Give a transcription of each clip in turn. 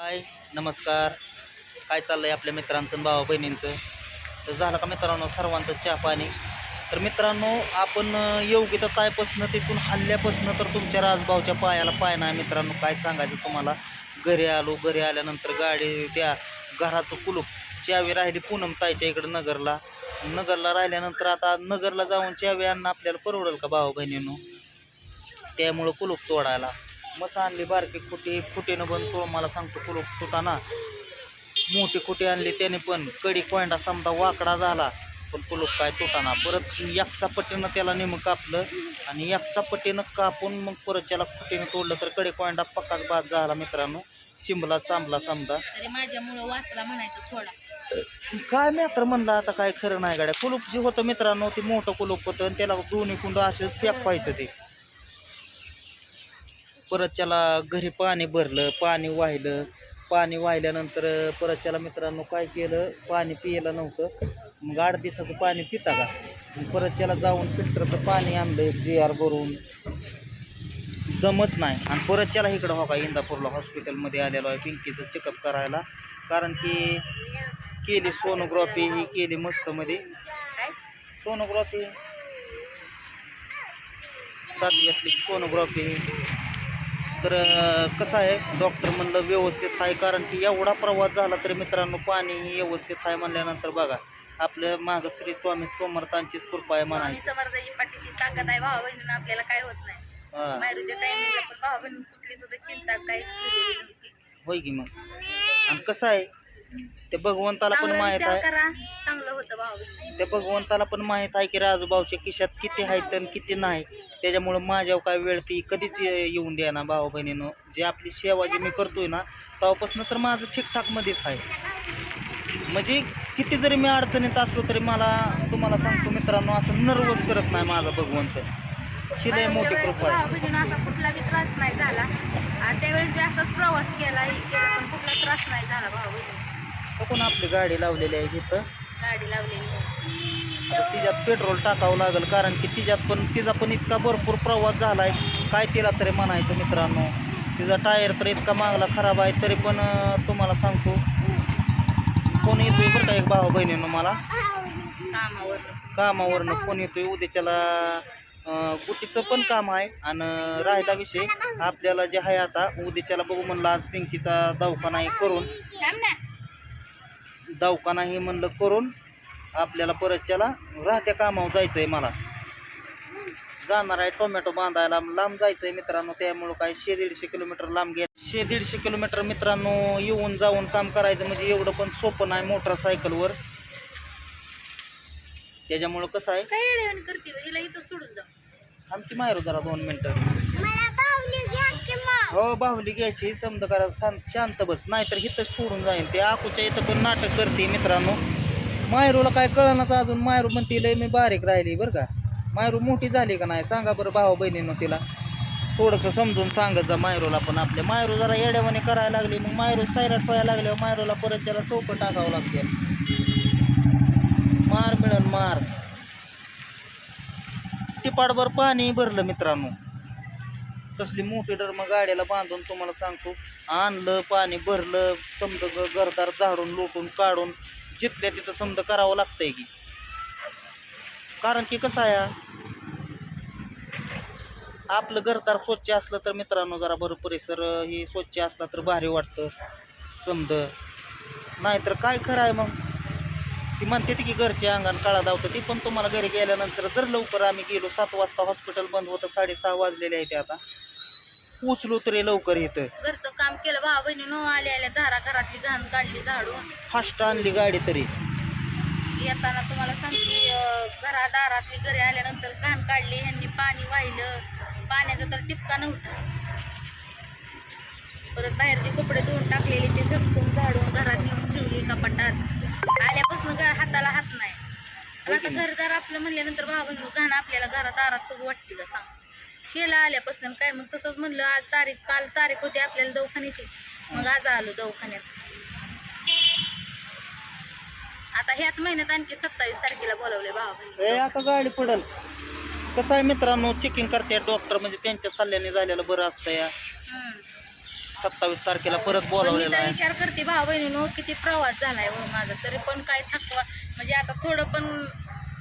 हाय नमस्कार. काय चाललं आहे आपल्या मित्रांचं आणि भावा बहिणींचं? तर झालं का मित्रांनो सर्वांचं चहा पाणी? तर मित्रांनो आपण योग्य तर तायपासनं तिथून हल्ल्यापासनं तर तुमच्या राजभाऊच्या पायाला पाय नाही मित्रांनो. काय सांगायचं तुम्हाला? घरी आलो घरी आल्यानंतर गाडी त्या घराचं कुलूप. चावी राहिली पूनम ताईच्या इकडं नगरला. नगरला राहिल्यानंतर आता नगरला जाऊन चावी आणणं आपल्याला परवडेल का भाऊ बहिणींनो? त्यामुळं कुलूप तोडायला. मस आणली बारकी खुटी खुटीनं पण तो मला सांगतो कुलूप तुटाना. मोठी खुटी आणली त्याने पण. कडी कोंडा समजा वाकडा झाला पण कुलूप काय तुटाना. परत एकसापट्टीनं त्याला नेमकं कापलं आणि एकसापट्टीनं कापून मग परत त्याला खुटीनं तोडलं तर कडे कोंडा पक्काच बाद झाला मित्रांनो. चिंबला चांबला समजा. माझ्यामुळं वाचला म्हणायचं थोडा. काय मी तर म्हणलं आता काय खरं नाही गाड्या. कुलूप जे होतं मित्रांनो ते मोठं कुलूप होतं आणि त्याला दोन्ही कुंड असे पॅक व्हायचं ते. परत त्याला घरी पाणी भरलं पाणी वाहिलं. पाणी वाहिल्यानंतर परत त्याला मित्रांनो काय केलं? पाणी पियला नव्हतं. मग आठ दिवसाचं पाणी पिता का? परत त्याला जाऊन फिल्टरचं पाणी आणलं जी आर भरून. दमच नाही. आणि परत त्याला इकडं हो का इंदापूरला हॉस्पिटलमध्ये आलेलो आहे पिंकीचं चेकअप करायला. कारण की केली सोनोग्राफी ही केली मस्तमध्ये. सोनोग्राफी सातव्यातली सोनोग्राफी तर कसं आहे डॉक्टर म्हणलं व्यवस्थित आहे कारण की एवढा प्रवास झाला तरी मित्रांनो पाणी व्यवस्थित आहे म्हणल्यानंतर बघा आपल्या मागं श्री स्वामी समर्थांचीच कृपा आहे म्हणायची. समर्थाची पाठीशी ताकद आहे भावा बहिणीनं आपल्याला काय होत नाही. मायरूच्या टायमिंगला पण भावा बहिणी कुठली सुद्धा चिंता काहीच होय की मग? आणि कसं आहे ते भगवंताला पण चांगला माहीत विचार आहे. करा. चांगलं होतं भावा बहिणी त्या भगवंताला पण माहीत आहे की राजूभाऊच्या खिशात किती आहेत आणि किती नाही. त्याच्यामुळं माझ्यावर काय वेळ ती कधीच ये- येऊन द्या ना भाऊ बहिणीनं. जे आपली सेवा जी मी करतोय ना तेव्हापासून तर माझं ठीकठाकमध्येच आहे. म्हणजे किती जरी मी अडचणीत असलो तरी मला तुम्हाला सांगतो मित्रांनो असं नर्वस करत नाही माझा भगवंत. शिलाय मोठी वेळेस कृपा आहे. बहिणीनं असा कुठला बी त्रास नाही झाला. आणि त्यावेळेस बी असाच प्रवास केला हे केला पण कुठला त्रास नाही झाला भावा बघून आपली गाडी लावलेली आहे तिथं गाडी लावलेली आता तिच्यात पेट्रोल टाकावं लागेल कारण की तिच्यात पण तिचा पण इतका भरपूर प्रवास झाला आहे काय तिला तरी म्हणायचं मित्रांनो. तिचा टायर तर इतका मागला खराब आहे तरी पण तुम्हाला सांगतो. फोन येतोय बरं का एक भाऊ बहिणीनं मला? कामावर. कामावरनं फोन येतोय? उद्याच्याला गुटीचं पण काम आहे आणि राहिला विषय. आपल्याला जे आहे आता उद्याच्याला बघू म्हणलं आज पिंकीचा दवाखाना हे करून. दवाखाना हे म्हणलं करून आपल्याला परतच्याला राहत्या कामावर जायचं आहे मला. जाणार आहे टोमॅटो बांधायला. लांब जायचं आहे मित्रांनो त्यामुळं काय शे दीडशे किलोमीटर लांब गे शे दीडशे किलोमीटर मित्रांनो येऊन जाऊन काम करायचं म्हणजे एवढं पण सोपं नाही मोटरसायकलवर. त्याच्यामुळं कसं आहे? काय येड्यावानी करते हिला इथं सोडून जा. आमची माहेर जरा दोन मिनटं. हो बाहुली घ्यायची. समजा करा शांत शांत बस. नाहीतर इथं सोडून जाईन ते. आकूच्या इथं पण नाटक करते मित्रांनो. मायरूला काय कळनाच अजून. मायरू म्हणते लय मी बारीक राहिली बरं का. मायरू मोठी झाली का नाही? सांगा बरं भावा बहिणीनं तिला. थोडंसं समजून सांगत जा मायरूला पण आपल्या. मायरू जरा येड्यावाने करायला लागली. मग मायरू सायराट व्हायला लागल्यावर मायरूला परत त्याला टोपं टाकावं लागते. मार मिळेल मार. टिपाडभर पाणी भरलं मित्रांनो. तसली मोठी मग गाड्याला बांधून तुम्हाला सांगतो. आणलं पाणी भरलं समजा ग- घरदार झाडून लोटून काढून जिथल्या तिथं समजा करावं लागतंय की. कारण की कसं आहे आपलं घरदार स्वच्छ असलं तर मित्रांनो जरा बरं परिसर हे ही स्वच्छ असला तर भारी वाटतं समज नाहीतर काय खरं आहे मग? ती म्हणते ती की घरचे अंगण काळा धावतं ती पण तुम्हाला घरी गेल्यानंतर जर लवकर आम्ही गेलो सात वाजता हॉस्पिटल बंद होतं साडेसहा वाजलेले आहे ते आता. उचलो तरी लवकर इथं. घरचं काम केलं भावा बहिणीनं आल्या आल्या दारा घरातली घाण काढली झाडून. फास्ट आणली गाडी तरी. येताना तुम्हाला सांगते अं, घरा दारातली घरी आल्यानंतर घाण काढली ह्यांनी पाणी वाहिलं. पाण्याचा तर टिपका नव्हता. परत बाहेरचे कपडे धुवून टाकलेले ते झटकून झाडून घरात नेऊन ठेवली कपाटात आल्यापासून घर हाताला हात नाही. आणि आता घरदार आपलं म्हणल्यानंतर भावा घाण आपल्याला घरात दारात खूप वाटते का सांग. केलं आल्यापासून काय मग तसंच म्हणलं आज तारीख काल तारीख होती आपल्याला दवाखान्याची. मग आज आलो दवाखान्यात. आता ह्याच महिन्यात आणखी सत्तावीस तारखेला बोलवले भावा ए आता गाडी पडल. कसं आहे मित्रांनो चेकिंग करते डॉक्टर म्हणजे त्यांच्या सल्ल्याने झालेलं बरं असतं या. सत्तावीस तारखेला परत बोलावलेलं आहे. विचार करते भाऊ बहिणीनो किती प्रवास झालाय व माझा तरी पण काय थकवा म्हणजे आता थोडं पण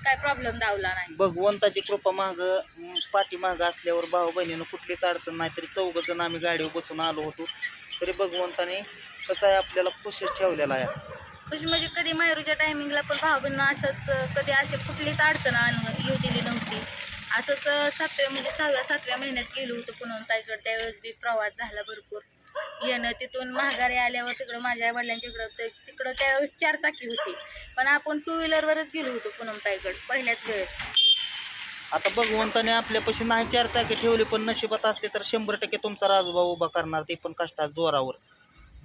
काय प्रॉब्लेम दावला नाही. भगवंताची कृपा माग पाठीमाग असल्यावर भाऊ बहिणीनं कुठलीच अडचण नाही तरी चौघ जण आम्ही गाडीवर बसून आलो होतो. तरी भगवंताने कसं आहे आपल्याला खुशच ठेवलेला आहे. खुश म्हणजे कधी मायरूच्या टायमिंगला पण भाऊ बहिणीनं असंच कधी अशी कुठलीच अडचण दिली नव्हती. असंच सातव्या म्हणजे सहाव्या सातव्या महिन्यात गेलो होतो पुन्हा ताईकडे त्यावेळेस बी प्रवास झाला भरपूर. येणं तिथून महागारी आल्यावर तिकडं माझ्या आई वडिलांच्या इकडं तर तिकडं त्यावेळेस चारचाकी होती. पण आपण टू व्हीलरवरच गेलो होतो पूनमताईकडे पहिल्याच वेळेस. आता भगवंताने आपल्यापाशी नाही चार चाकी ठेवली पण नशिबात असले तर शंभर टक्के तुमचा राजूबा उभा करणार ते पण कष्टात जोरावर.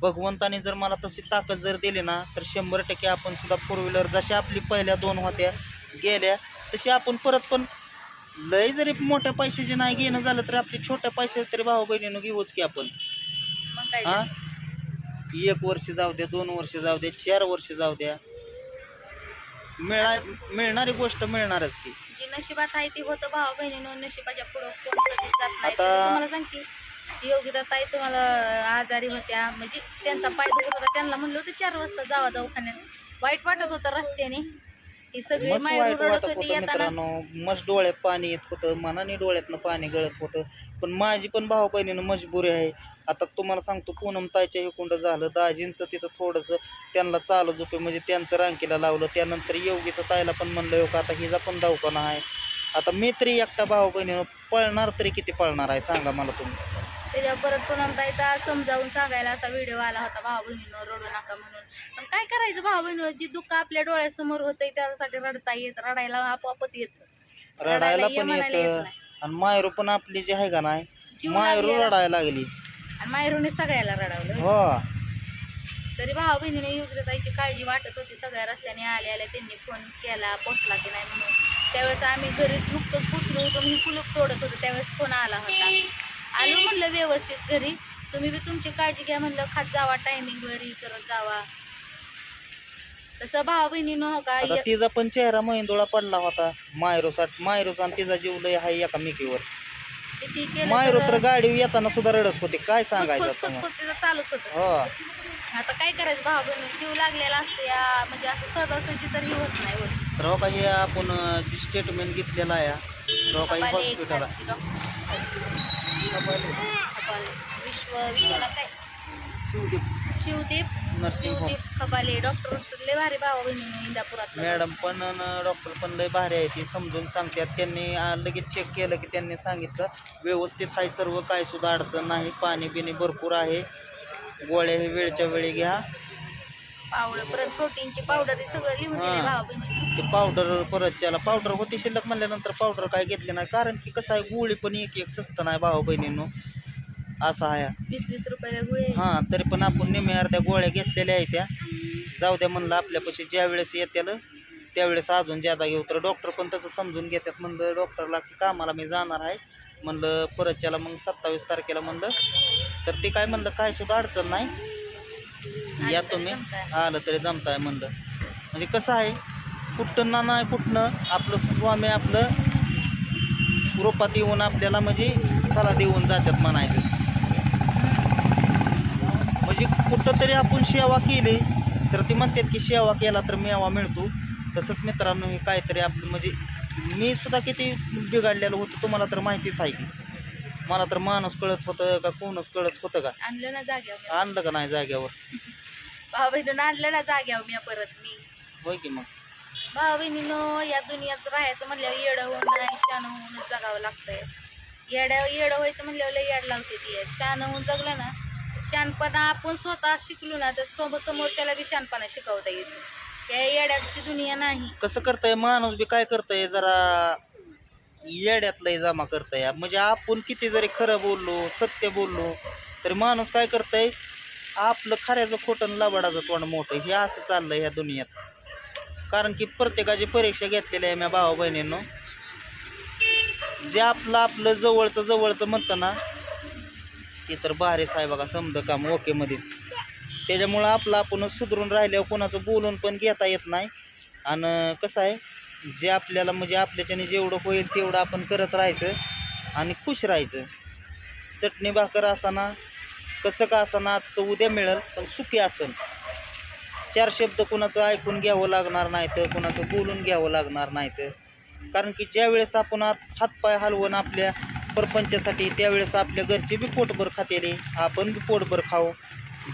भगवंताने जर मला तशी ताकद जर दिली ना तर शंभर टक्के आपण सुद्धा फोर व्हीलर जशी आपली पहिल्या दोन होत्या गेल्या तशी आपण परत पण लय जरी मोठ्या पैशाचे नाही घेणं झालं तर आपली छोट्या पैशाचे तरी भाऊ बहिणीनं घेऊच की आपण. हा? एक वर्ष जाऊ द्या दोन वर्ष जाऊ द्या चार वर्ष जाऊ द्या. मिळा मिळणारी गोष्ट मिळणारच की. जी नशिबात आहे ती होतं भाऊ बहिणीनं नशिबाच्या पुढं कोण कधीच जात नाही. आता- तर तुम्हाला सांगते योगिता ताई तुम्हाला आजारी होत्या म्हणजे त्यांचा पाय दुखत होता त्यांना म्हणलं होतं चार वाजता जावा दवाखान्यात. वाईट वाटत होतं रस्त्याने. ही सगळी मस्त वाईट रडत वाटत होती होतं येताना. मित्रांनो. मस्त डोळ्यात पाणी येत होतं मनाने डोळ्यातनं पाणी गळत होतं. पण माझी पण भाऊ बहिणीनं मजबुरी आहे. आता तुम्हाला सांगतो पूनम ताईच्या हिकुंड झालं दाजींचं तिथं थोडंसं त्यांना चालू झोपे म्हणजे त्यांचं रांकीला लावलं त्यानंतर योगी तर ताईला पण म्हणलं हो का आता हिचा पण दवाखाना आहे. आता मी तरी एकटा भाऊ बहिणीनं पळणार तरी किती पळणार आहे सांगा मला तुम्ही. त्याच्यावर परत पुन्हा ताईचा समजावून सांगायला असा व्हिडिओ आला होता भाऊ बहिणीनं रडू नका म्हणून. पण काय करायचं भाऊ बहिणीनं जी दुःख आपल्या डोळ्यासमोर होतंय त्यासाठी रडता येत रडायला आपोआपच येत. रडायला पण येत. आणि मायरू पण आपली जी आहे का नाही मायरू रडायला लागली. आणि मायरूने सगळ्याला रडावलं. हो. तरी भाऊ बहिणीने युगताईची काळजी वाटत होती. सगळ्या रस्त्याने आल्या आल्या त्यांनी फोन केला पोचला की नाही म्हणून. त्यावेळेस आम्ही घरीच नुकतंच पोचलो होतो मी कुलूप तोडत होतो. त्यावेळेस फोन आला होता. आलो म्हणलं व्यवस्थित घरी. तुम्ही बी तुमची काळजी घ्या म्हणलं. खात जावा टायमिंगवर ही करत जावा. तसं भाऊ बहिणीनं हो का आता य- तिचा पण चेहरा मेंदुळा पडला होता. मायरोसाठी मायरोचा आणि तिचा जीव लय आहे एका मिकीवर किती केलं मायरो तर गाडी येताना सुद्धा रडत होते. काय सांगायचं फुसफुस आता मग? फुसफुस तिचं चालूच होतं. हो. आता काय करायचं भाऊ बहिणी जीव लागलेला असतो या म्हणजे असं सहजासहजी तर ही होत नाही होत तर हो का हे आपण अं, जी स्टेटमेंट घेतलेला आहे तर हो का हे कपाले हॉस्पिटल आहे. विश्व विश्वला काय? Shivdeep. Shivdeep nursing home Shivdeep Khabale doctor लय भारी भावा बहिणी इंदापुरात. मॅडम पण डॉक्टर पण लय भारी आहे ती समजून सांगतात. त्यांनी लगेच चेक केलं की त्यांनी सांगितलं व्यवस्थित आहे सर्व काय सुद्धा अडचण नाही पाणी बिणी भरपूर आहे. गोळ्या हे वेळच्या वेळी घ्या. पावडर परत प्रोटीनची पावडर हे सगळं लिहून दिले हा. भावा बहिणी ते पावडर परत त्याला पावडर होती शिल्लक म्हणल्यानंतर पावडर काय घेतले नाही. कारण की कसं आहे गोळी पण एक एक स्वस्त नाही भाऊ बहिणींनो. असं आहे. वीस वीस रुपयाला गुळे हां तरी पण आपण निम्मे अर्ध्या गोळ्या घेतलेल्या आहेत त्या. जाऊ द्या म्हणलं आपल्यापाशी ज्या वेळेस येत्याल त्यावेळेस अजून ज्यादा घेऊ. तर डॉक्टर पण तसं समजून घेतात म्हणलं डॉक्टरला की कामाला मी जाणार आहे. म्हणलं परतच्याला मग सत्तावीस तारखेला म्हणलं. तर ते काय म्हणलं काय सुद्धा अडचण नाही. या तुम्ही. आलं तरी जमताय म्हणलं. म्हणजे कसं आहे कुठं ना नाही कुठनं आपलं स्वामी आपलं रूपात येऊन आपल्याला म्हणजे सला देऊन जातात म्हणायचं. म्हणजे कुठं तरी आपण सेवा केली तर ती म्हणतात की सेवा केला तर मेवा मिळतो. तसंच मित्रांनो हे काहीतरी आपलं म्हणजे मी सुद्धा किती बिघडलेलो होतो तुम्हाला तर माहितीच आहे की. मला तर माणूस कळत होतं का कोणच कळत होतं का? आणलं ना जाग्यावर. आणलं का नाही जाग्यावर? भावा बहिणीनं आणलं ना जाग्यावर मी परत मी. होय की मग? भावा बहिणीनं या दुनियात राहायचं म्हणल्यावर येडं होऊन नाही शान होऊन जगावं लागतंय. येड्या येडं व्हायचं म्हणल्यावर लय येड लावते ती. शान होऊन जगलं ना शानपणा आपण स्वतः शिकलो ना तर समोर समोरच्याला बी शानपणा शिकवता येतो. या येड्याची दुनिया नाही. कसं करताय? माणूस बी काय करताय? जरा येड्यातलंही जमा करताय. म्हणजे आपण किती जरी खरं बोललो सत्य बोललो तरी माणूस काय करताय? आपलं खऱ्याचं खोटं आणि लबाडाचं तोंड मोठं. हे असं चाललंय ह्या दुनियात. कारण की प्रत्येकाची परीक्षा घेतलेली आहे माझ्या भावा बहिणींनो जे आपलं आपलं जवळचं जवळचं म्हणतं ना ते तर भारीच आहे बघा समज काम ओकेमध्येच त्याच्यामुळं आपलं आपणच सुधरून राहिल्यावर कोणाचं बोलून पण घेता येत नाही. आणि कसं आहे जे आपल्याला म्हणजे आपल्याच्याने जेवढं होईल तेवढं आपण करत राहायचं आणि खुश राहायचं. चटणी भाकर असाना कसं का असाना आजचं उद्या मिळेल पण सुखी असेल चार शब्द कुणाचं ऐकून घ्यावं लागणार नाही तर कुणाचं बोलून घ्यावं लागणार नाही तर कारण की ज्या वेळेस आपण हातपाय हलवून आपल्या परपंचासाठी त्यावेळेस आपल्या घरचे बी पोटभर खातेले आपण बी पोटभर खाऊ.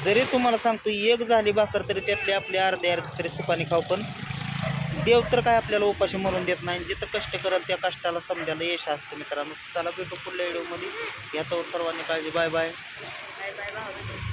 जरी तुम्हाला सांगतो एक झाली भाकर तरी त्यातले आपले अर्धे अर्धे तरी सुपाने खाऊ पण देव तर काय आपल्याला उपाशी म्हणून देत नाही. जिथं कष्ट कराल त्या कष्टाला समजायला यश असतं मित्रांनो. चला भेटू पुढल्या व्हिडिओमध्ये. याच्यावर सर्वांनी काळजी. Bye bye. Bye bye.